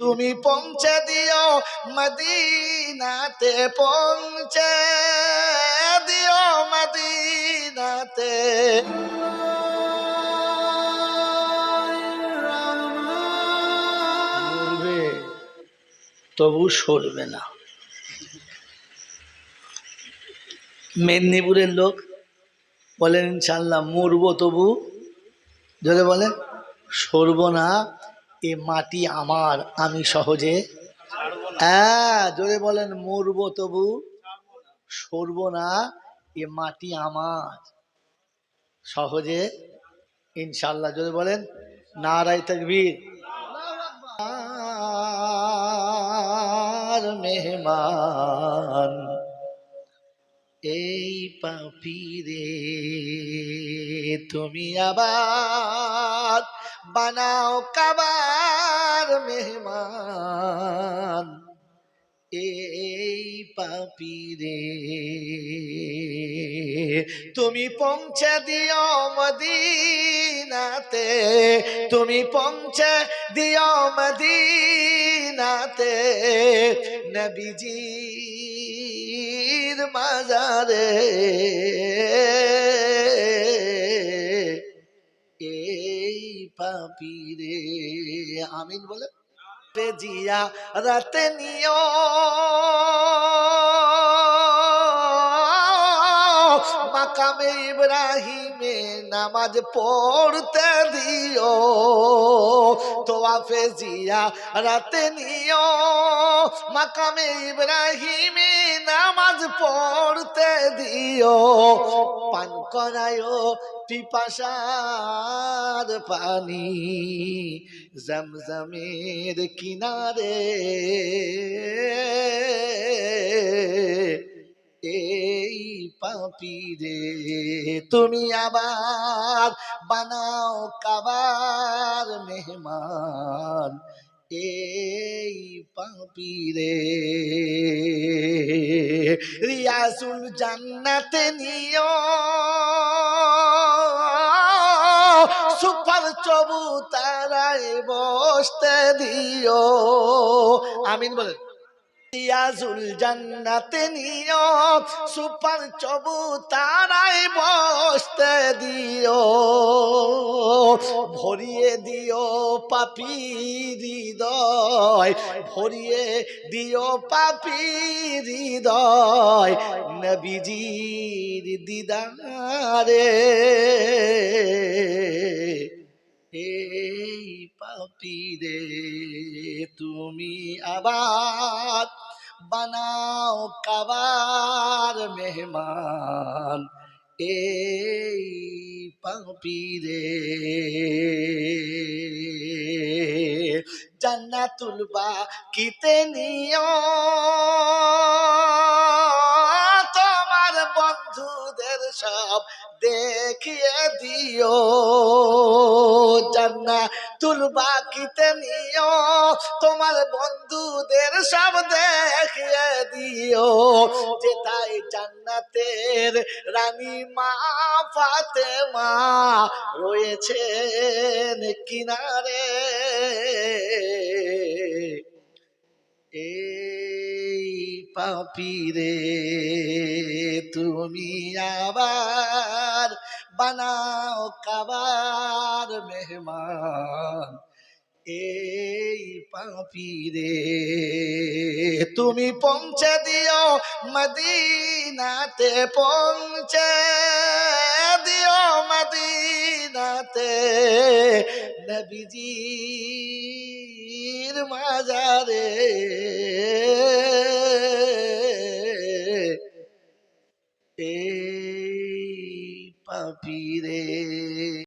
তুমি পৌঁছে দিও, মদিনাতে পৌঁছে দিও, মদিনাতে। তবু সরবে না। মেদিনীপুরের লোক বলেন ইনশাল্লাহ মরবো তবু। যদি বলে, সরব না এ মাটি আমার, আমি সহজে হ্যাঁ যদি বলেন, মরব তবু। সরব না, এ মাটি আমার। সহজে, ইনশাল্লাহ যদি বলেন নারাই তকবীর। মেহমান, এই পাপিরে তুমি আবার বানাও কাবার মেহমান। এই পাপিরে, তুমি পৌঁছে দিও মদিনাতে, তুমি পৌঁছে দিও মদিনাতে। নবীজির মাজারে পাপিরে আমিন বলে। জিয়া রাতে নিও। মাকামে ইব্রাহিমে নামাজ পড়তে দিও তোয়াফে জিয়া রাতে নিও। মাকামে ইব্রাহিমে নামাজ পড়তে দিও, পান করায়ও পিপাসার পানি জমজমের কিনারে। এই পাপিরে তুমি আবার বানাও কাবার মেহমান। এই পাপিরে রিয়াসুল জান্নাতে নিও। সুপার চবু তারাই বসতে দিও। আমিন বলেন। ইয়াজুল জান্নাতে নিও, সুপার চবু তারাই বসতে দিও, ভরিয়ে দিও পাপি হৃদয়, ভরিয়ে দিও পাপি হৃদয়, নবীজির দিদারে। এই পাপি রে তুমি আবার বানাও কাবার মেহমান এই পাপিরে জান্নাতুল বা কিতে নিও। সব দেখিয়ে দিও। জান্নাতুল বাকিতে নিও, তোমার বন্ধুদের সব দেখিয়ে দিও। যেটাই জান্নাতের রানী মা ফাতেমা রয়েছেন কিনারে এই পাপিরে তুমি আবার বানাও কাবার মেহমান। এই পাপিরে তুমি পৌঁছে দিও মদিনাতে, পৌঁছে দিও মদিনাতে। নবীজির মাজারে